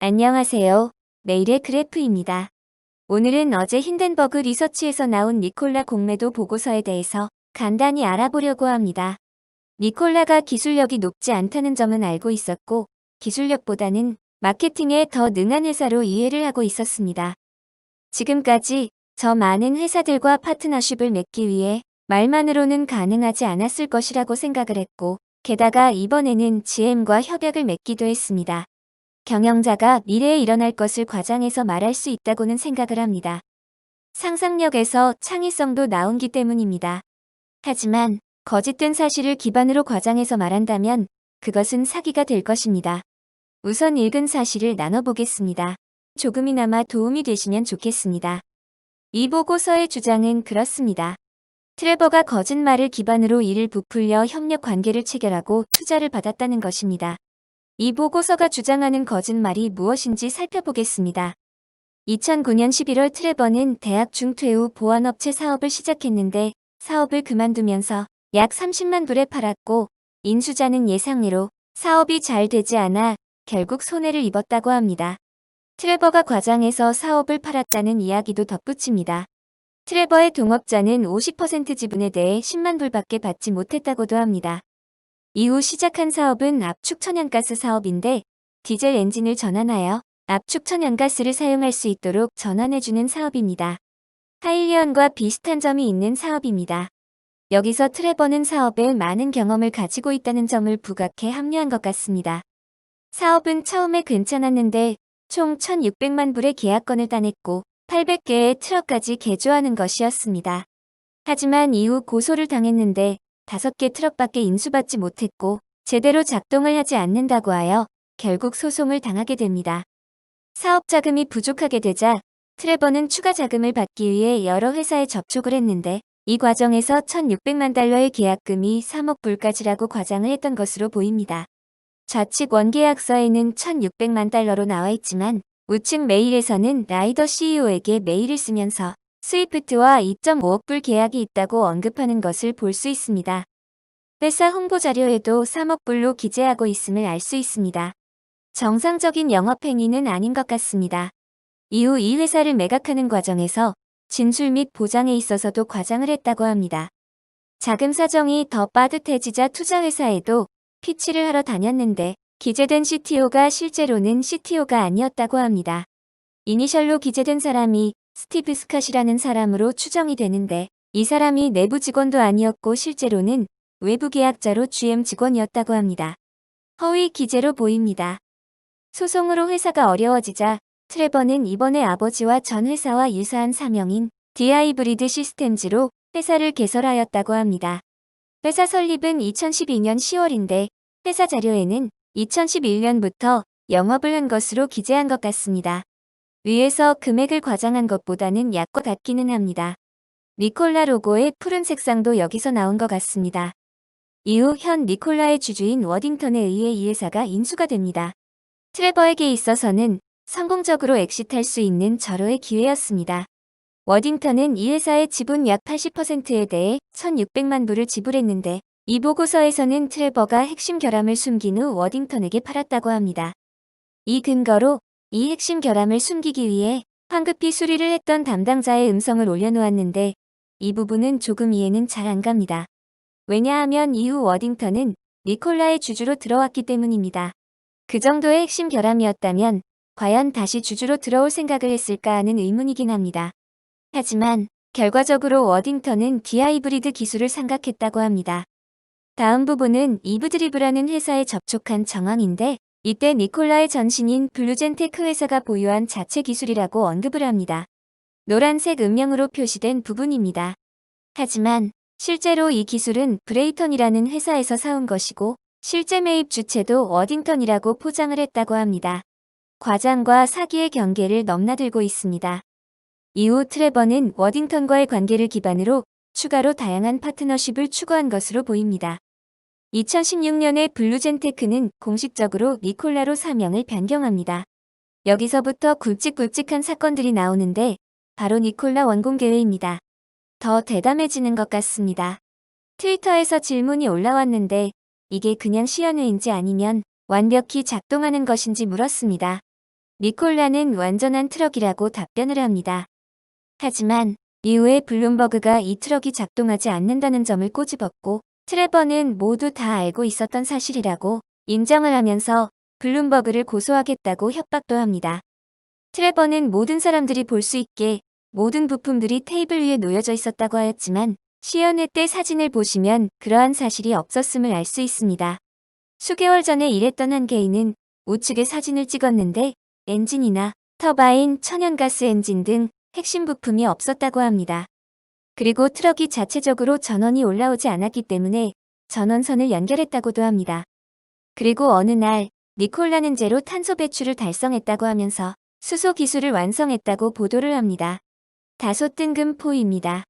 안녕하세요. 내일의 그래프입니다. 오늘은 어제 힌덴버그 리서치에서 나온 니콜라 공매도 보고서에 대해서 간단히 알아보려고 합니다. 니콜라가 기술력이 높지 않다는 점은 알고 있었고, 기술력보다는 마케팅에 더 능한 회사로 이해를 하고 있었습니다. 지금까지 저 많은 회사들과 파트너십을 맺기 위해 말만으로는 가능하지 않았을 것이라고 생각을 했고, 게다가 이번에는 GM과 협약을 맺기도 했습니다. 경영자가 미래에 일어날 것을 과장해서 말할 수 있다고는 생각을 합니다. 상상력에서 창의성도 나온기 때문입니다. 하지만 거짓된 사실을 기반으로 과장해서 말한다면 그것은 사기가 될 것입니다. 우선 읽은 사실을 나눠보겠습니다. 조금이나마 도움이 되시면 좋겠습니다. 이 보고서의 주장은 그렇습니다. 트레버가 거짓말을 기반으로 이를 부풀려 협력 관계를 체결하고 투자를 받았다는 것입니다. 이 보고서가 주장하는 거짓말이 무엇인지 살펴보겠습니다. 2009년 11월 트레버는 대학 중퇴 후 보안업체 사업을 시작했는데 사업을 그만두면서 약 30만 불에 팔았고 인수자는 예상외로 사업이 잘 되지 않아 결국 손해를 입었다고 합니다. 트레버가 과장해서 사업을 팔았다는 이야기도 덧붙입니다. 트레버의 동업자는 50% 지분에 대해 10만 불밖에 받지 못했다고도 합니다. 이후 시작한 사업은 압축 천연가스 사업인데 디젤 엔진을 전환하여 압축 천연가스를 사용할 수 있도록 전환해주는 사업입니다. 하일리언과 비슷한 점이 있는 사업입니다. 여기서 트레버는 사업에 많은 경험을 가지고 있다는 점을 부각해 합류한 것 같습니다. 사업은 처음에 괜찮았는데 총 1,600만 불의 계약건을 따냈고 800개의 트럭까지 개조하는 것이었습니다. 하지만 이후 고소를 당했는데 5개 트럭밖에 인수받지 못했고 제대로 작동을 하지 않는다고 하여 결국 소송을 당하게 됩니다. 사업 자금이 부족하게 되자 트레버는 추가 자금을 받기 위해 여러 회사에 접촉을 했는데 이 과정에서 1,600만 달러의 계약금이 3억 불까지라고 과장을 했던 것으로 보입니다. 좌측 원계약서에는 1,600만 달러로 나와 있지만 우측 메일에서는 라이더 CEO에게 메일을 쓰면서 스위프트와 2.5억 불 계약이 있다고 언급하는 것을 볼 수 있습니다. 회사 홍보 자료에도 3억 불로 기재하고 있음을 알 수 있습니다. 정상적인 영업 행위는 아닌 것 같습니다. 이후 이 회사를 매각하는 과정에서 진술 및 보장에 있어서도 과장을 했다고 합니다. 자금 사정이 더 빠듯해지자 투자회사에도 피치를 하러 다녔는데 기재된 CTO가 실제로는 CTO가 아니었다고 합니다. 이니셜로 기재된 사람이 스티브 스캇이라는 사람으로 추정이 되는데 이 사람이 내부 직원도 아니었고 실제로는 외부 계약자로 GM 직원이었다고 합니다. 허위 기재로 보입니다. 소송으로 회사가 어려워지자 트레버는 이번에 아버지와 전 회사와 유사한 사명인 디하이브리드 시스템즈로 회사를 개설하였다고 합니다. 회사 설립은 2012년 10월인데 회사 자료에는 2011년부터 영업을 한 것으로 기재한 것 같습니다. 위에서 금액을 과장한 것보다는 약과 같기는 합니다. 니콜라 로고의 푸른 색상도 여기서 나온 것 같습니다. 이후 현 니콜라의 주주인 워딩턴에 의해 이 회사가 인수가 됩니다. 트레버에게 있어서는 성공적으로 엑시트할 수 있는 절호의 기회였습니다. 워딩턴은 이 회사의 지분 약 80%에 대해 1,600만 불을 지불했는데 이 보고서에서는 트레버가 핵심 결함을 숨긴 후 워딩턴에게 팔았다고 합니다. 이 근거로 이 핵심 결함을 숨기기 위해 황급히 수리를 했던 담당자의 음성을 올려놓았는데 이 부분은 조금 이해는 잘 안 갑니다. 왜냐하면 이후 워딩턴은 니콜라의 주주로 들어왔기 때문입니다. 그 정도의 핵심 결함이었다면 과연 다시 주주로 들어올 생각을 했을까 하는 의문이긴 합니다. 하지만 결과적으로 워딩턴은 디하이브리드 기술을 삼각했다고 합니다. 다음 부분은 이브드리브라는 회사에 접촉한 정황인데 이때 니콜라의 전신인 블루젠테크 회사가 보유한 자체 기술이라고 언급을 합니다. 노란색 음명으로 표시된 부분입니다. 하지만 실제로 이 기술은 브레이턴이라는 회사에서 사온 것이고 실제 매입 주체도 워딩턴이라고 포장을 했다고 합니다. 과장과 사기의 경계를 넘나들고 있습니다. 이후 트레버는 워딩턴과의 관계를 기반으로 추가로 다양한 파트너십을 추구한 것으로 보입니다. 2016년에 블루젠테크는 공식적으로 니콜라로 사명을 변경합니다. 여기서부터 굵직굵직한 사건들이 나오는데 바로 니콜라 원공개회입니다. 더 대담해지는 것 같습니다. 트위터에서 질문이 올라왔는데 이게 그냥 시연회인지 아니면 완벽히 작동하는 것인지 물었습니다. 니콜라는 완전한 트럭이라고 답변을 합니다. 하지만 이후에 블룸버그가 이 트럭이 작동하지 않는다는 점을 꼬집었고 트레버는 모두 다 알고 있었던 사실이라고 인정을 하면서 블룸버그를 고소하겠다고 협박도 합니다. 트레버는 모든 사람들이 볼 수 있게 모든 부품들이 테이블 위에 놓여져 있었다고 하였지만 시연회 때 사진을 보시면 그러한 사실이 없었음을 알 수 있습니다. 수개월 전에 일했던 한 개인은 우측에 사진을 찍었는데 엔진이나 터바인, 천연가스 엔진 등 핵심 부품이 없었다고 합니다. 그리고 트럭이 자체적으로 전원이 올라오지 않았기 때문에 전원선을 연결했다고도 합니다. 그리고 어느 날 니콜라는 제로 탄소 배출을 달성했다고 하면서 수소 기술을 완성했다고 보도를 합니다. 다소 뜬금포입니다.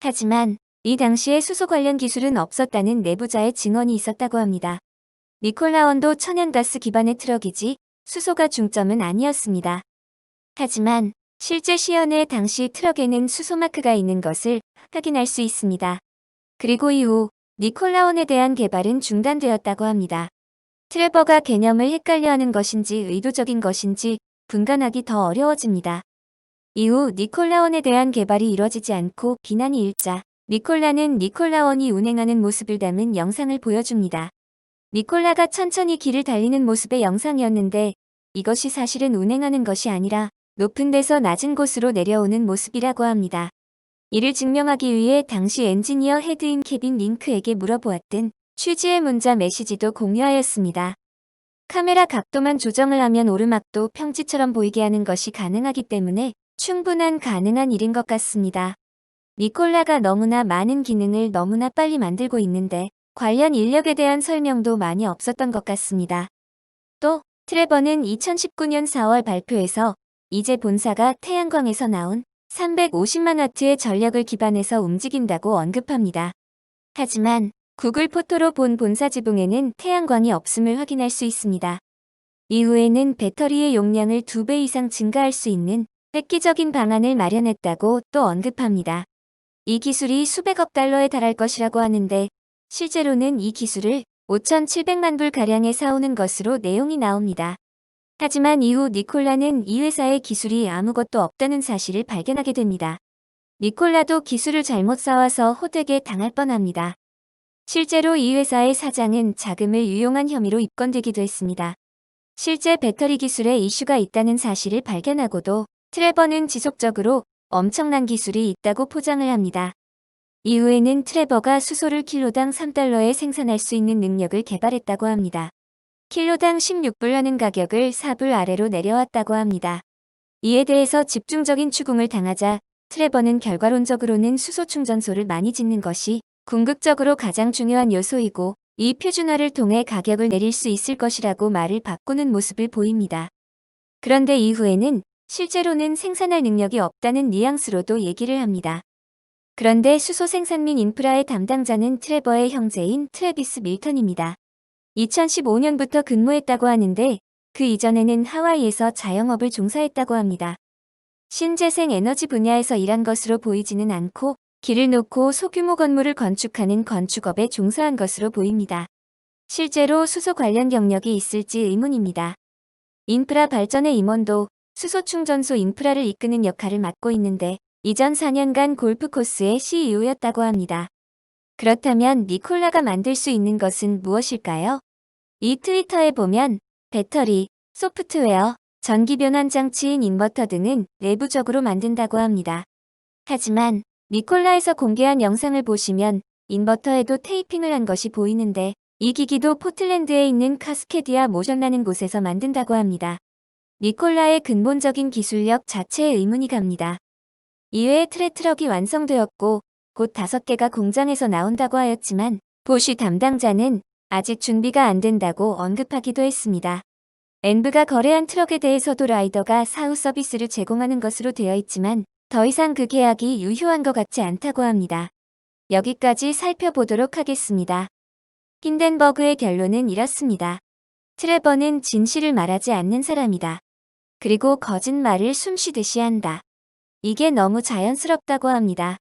하지만 이 당시에 수소 관련 기술은 없었다는 내부자의 증언이 있었다고 합니다. 니콜라원도 천연가스 기반의 트럭이지 수소가 중점은 아니었습니다. 하지만 실제 시연회 당시 트럭에는 수소 마크가 있는 것을 확인할 수 있습니다. 그리고 이후 니콜라온에 대한 개발은 중단되었다고 합니다. 트레버가 개념을 헷갈려하는 것인지 의도적인 것인지 분간하기 더 어려워집니다. 이후 니콜라온에 대한 개발이 이뤄지지 않고 비난이 일자 니콜라는 니콜라원이 운행하는 모습을 담은 영상을 보여줍니다. 니콜라가 천천히 길을 달리는 모습의 영상이었는데 이것이 사실은 운행하는 것이 아니라 높은 데서 낮은 곳으로 내려오는 모습이라고 합니다. 이를 증명하기 위해 당시 엔지니어 헤드인 케빈 링크에게 물어보았던 취지의 문자 메시지도 공유하였습니다. 카메라 각도만 조정을 하면 오르막도 평지처럼 보이게 하는 것이 가능하기 때문에 충분한 가능한 일인 것 같습니다. 니콜라가 너무나 많은 기능을 너무나 빨리 만들고 있는데 관련 인력에 대한 설명도 많이 없었던 것 같습니다. 또 트레버는 2019년 4월 발표에서 이제 본사가 태양광에서 나온 350만 와트의 전력을 기반해서 움직인다고 언급합니다. 하지만 구글 포토로 본 본사 지붕에는 태양광이 없음을 확인할 수 있습니다. 이후에는 배터리의 용량을 2배 이상 증가할 수 있는 획기적인 방안을 마련했다고 또 언급합니다. 이 기술이 수백억 달러에 달할 것이라고 하는데 실제로는 이 기술을 5,700만 불 가량에 사오는 것으로 내용이 나옵니다. 하지만 이후 니콜라는 이 회사의 기술이 아무것도 없다는 사실을 발견하게 됩니다. 니콜라도 기술을 잘못 사와서 호되게 당할 뻔합니다. 실제로 이 회사의 사장은 자금을 유용한 혐의로 입건되기도 했습니다. 실제 배터리 기술에 이슈가 있다는 사실을 발견하고도 트레버는 지속적으로 엄청난 기술이 있다고 포장을 합니다. 이후에는 트레버가 수소를 킬로당 3달러에 생산할 수 있는 능력을 개발했다고 합니다. 킬로당 16불 하는 가격을 4불 아래로 내려왔다고 합니다. 이에 대해서 집중적인 추궁을 당하자 트레버는 결과론적으로는 수소 충전소를 많이 짓는 것이 궁극적으로 가장 중요한 요소이고 이 표준화를 통해 가격을 내릴 수 있을 것이라고 말을 바꾸는 모습을 보입니다. 그런데 이후에는 실제로는 생산할 능력이 없다는 뉘앙스로도 얘기를 합니다. 그런데 수소 생산 및 인프라의 담당자는 트레버의 형제인 트레비스 밀턴입니다. 2015년부터 근무했다고 하는데 그 이전에는 하와이에서 자영업을 종사했다고 합니다. 신재생 에너지 분야에서 일한 것으로 보이지는 않고 길을 놓고 소규모 건물을 건축하는 건축업에 종사한 것으로 보입니다. 실제로 수소 관련 경력이 있을지 의문입니다. 인프라 발전의 임원도 수소 충전소 인프라를 이끄는 역할을 맡고 있는데 이전 4년간 골프 코스의 CEO였다고 합니다. 그렇다면 니콜라가 만들 수 있는 것은 무엇일까요? 이 트위터에 보면 배터리, 소프트웨어, 전기 변환 장치인 인버터 등은 내부적으로 만든다고 합니다. 하지만 니콜라에서 공개한 영상을 보시면 인버터에도 테이핑을 한 것이 보이는데 이 기기도 포틀랜드에 있는 카스케디아 모션라는 곳에서 만든다고 합니다. 니콜라의 근본적인 기술력 자체에 의문이 갑니다. 이외에 트레트럭이 완성되었고 곧 다섯 개가 공장에서 나온다고 하였지만 보쉬 담당자는 아직 준비가 안 된다고 언급하기도 했습니다. 엔브가 거래한 트럭에 대해서도 라이더가 사후 서비스를 제공하는 것으로 되어 있지만 더 이상 그 계약이 유효한 것 같지 않다고 합니다. 여기까지 살펴보도록 하겠습니다. 힌덴버그의 결론은 이렇습니다. 트레버는 진실을 말하지 않는 사람이다. 그리고 거짓말을 숨쉬듯이 한다. 이게 너무 자연스럽다고 합니다.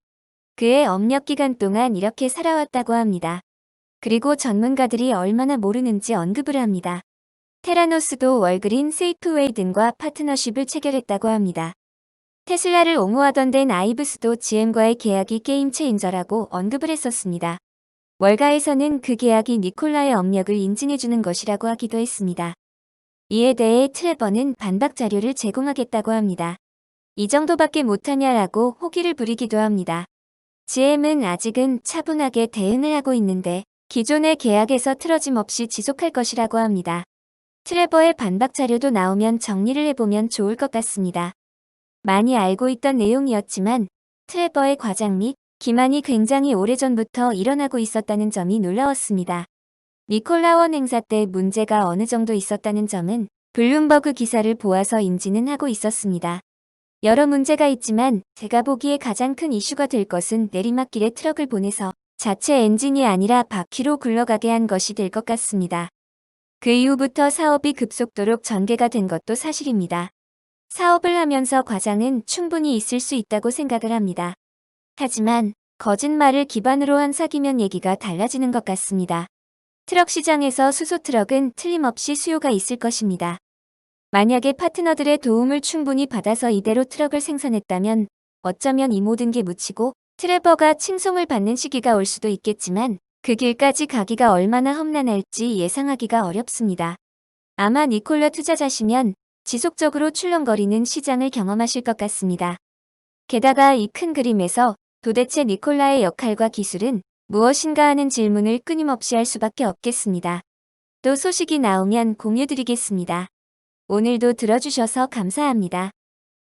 그의 업력 기간 동안 이렇게 살아왔다고 합니다. 그리고 전문가들이 얼마나 모르는지 언급을 합니다. 테라노스도 월그린 세이프웨이 등과 파트너십을 체결했다고 합니다. 테슬라를 옹호하던 덴 아이브스도 GM과의 계약이 게임 체인저라고 언급을 했었습니다. 월가에서는 그 계약이 니콜라의 업력을 인증해주는 것이라고 하기도 했습니다. 이에 대해 트레버는 반박 자료를 제공하겠다고 합니다. 이 정도밖에 못하냐라고 호기를 부리기도 합니다. GM은 아직은 차분하게 대응을 하고 있는데 기존의 계약에서 틀어짐 없이 지속할 것이라고 합니다. 트레버의 반박 자료도 나오면 정리를 해보면 좋을 것 같습니다. 많이 알고 있던 내용이었지만 트레버의 과장 및 기만이 굉장히 오래전부터 일어나고 있었다는 점이 놀라웠습니다. 니콜라원 행사 때 문제가 어느 정도 있었다는 점은 블룸버그 기사를 보아서 인지는 하고 있었습니다. 여러 문제가 있지만 제가 보기에 가장 큰 이슈가 될 것은 내리막길에 트럭을 보내서 자체 엔진이 아니라 바퀴로 굴러가게 한 것이 될 것 같습니다. 그 이후부터 사업이 급속도로 전개가 된 것도 사실입니다. 사업을 하면서 과장은 충분히 있을 수 있다고 생각을 합니다. 하지만 거짓말을 기반으로 한 사기면 얘기가 달라지는 것 같습니다. 트럭 시장에서 수소 트럭은 틀림없이 수요가 있을 것입니다. 만약에 파트너들의 도움을 충분히 받아서 이대로 트럭을 생산했다면 어쩌면 이 모든 게 묻히고 트레버가 칭송을 받는 시기가 올 수도 있겠지만 그 길까지 가기가 얼마나 험난할지 예상하기가 어렵습니다. 아마 니콜라 투자자시면 지속적으로 출렁거리는 시장을 경험하실 것 같습니다. 게다가 이 큰 그림에서 도대체 니콜라의 역할과 기술은 무엇인가 하는 질문을 끊임없이 할 수밖에 없겠습니다. 또 소식이 나오면 공유드리겠습니다. 오늘도 들어주셔서 감사합니다.